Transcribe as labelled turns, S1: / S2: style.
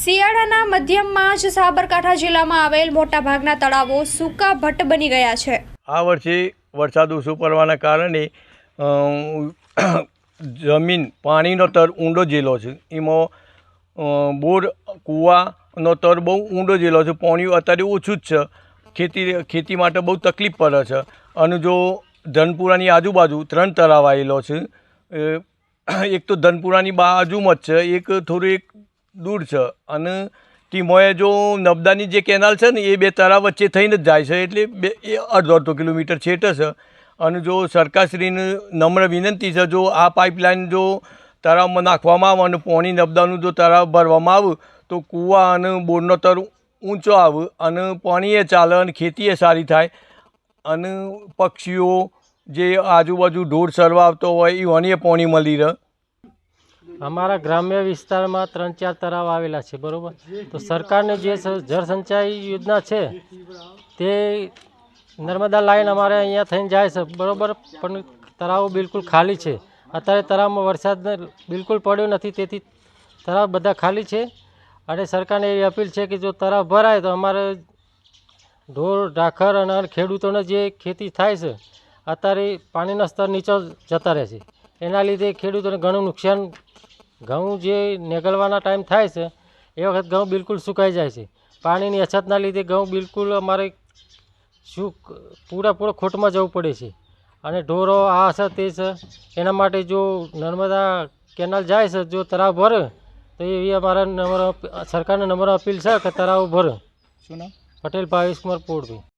S1: શિયાળાના મધ્યમમાં જ સાબરકાંઠા જિલ્લામાં આવેલ મોટાભાગના તળાવો સૂકા ભટ્ટ બની ગયા છે.
S2: આ વર્ષે વરસાદ ઓછો પડવાના કારણે જમીન પાણીનો તર ઊંડો જેલો છે. એમાં બોર, કૂવાનો તર બહુ ઊંડો જેલો છે. પાણી અત્યારે ઓછું જ છે. ખેતી ખેતી માટે બહુ તકલીફ પડે છે. અને જો ધનપુરાની આજુબાજુ ત્રણ તળાવ આવેલો છે એક તો ધનપુરાની બાજુમાં જ છે. એક થોડું એક દૂર છે. અને ટીમોએ જો નબદાની જે કેનાલ છે ને, એ બે તળાવ વચ્ચે થઈને જ જાય છે. એટલે બે, એ અડધો અડધો કિલોમીટર છેટે છે. અને જો સરકારશ્રીને નમ્ર વિનંતી છે, જો આ પાઇપલાઇન જો તળાવમાં નાખવામાં આવે અને પોણી નબદાનું જો તળાવ ભરવામાં આવે, તો કૂવા અને બોરનો તર ઊંચો આવે અને પાણીએ ચાલે અને ખેતીએ સારી થાય. અને પક્ષીઓ જે આજુબાજુ ઢોર સરવા આવતો હોય એ પાણી મળી રહે.
S3: અમારા ગ્રામ્ય વિસ્તારમાં ત્રણ ચાર તળાવ આવેલા છે, બરાબર? તો સરકારની જે જળસંચાઈ યોજના છે, તે નર્મદા લાઈન અમારે અહીંયા થઈને જાય છે, બરાબર? પણ તળાવો બિલકુલ ખાલી છે. અત્યારે તળાવમાં વરસાદ બિલકુલ પડ્યો નથી, તેથી તળાવ બધા ખાલી છે. અને સરકારને એવી અપીલ છે કે જો તળાવ ભરાય તો અમારે ઢોર, ઢાખર અને ખેડૂતોને જે ખેતી થાય છે, અત્યારે પાણીનો સ્તર નીચો જતા રહે છે. એના લીધે ખેડૂતોને ઘણું નુકસાન ઘઉં જે નીકળવાના ટાઈમ થાય છે એ વખત ઘઉં બિલકુલ સુકાઈ જાય છે. પાણીની અછતના લીધે ઘઉં બિલકુલ અમારે શું પૂરેપૂરો ખોટમાં જવું પડે છે. અને ઢોરો આ છે તે છે એના માટે જો નર્મદા કેનાલ જાય છે જો તળાવ ભરે તો એવી અમારા નંબર સરકારને નંબર અપીલ છે કે તળાવ ભરે.
S4: શું નામ?
S3: Patel Bhavesh Kumar Polbhai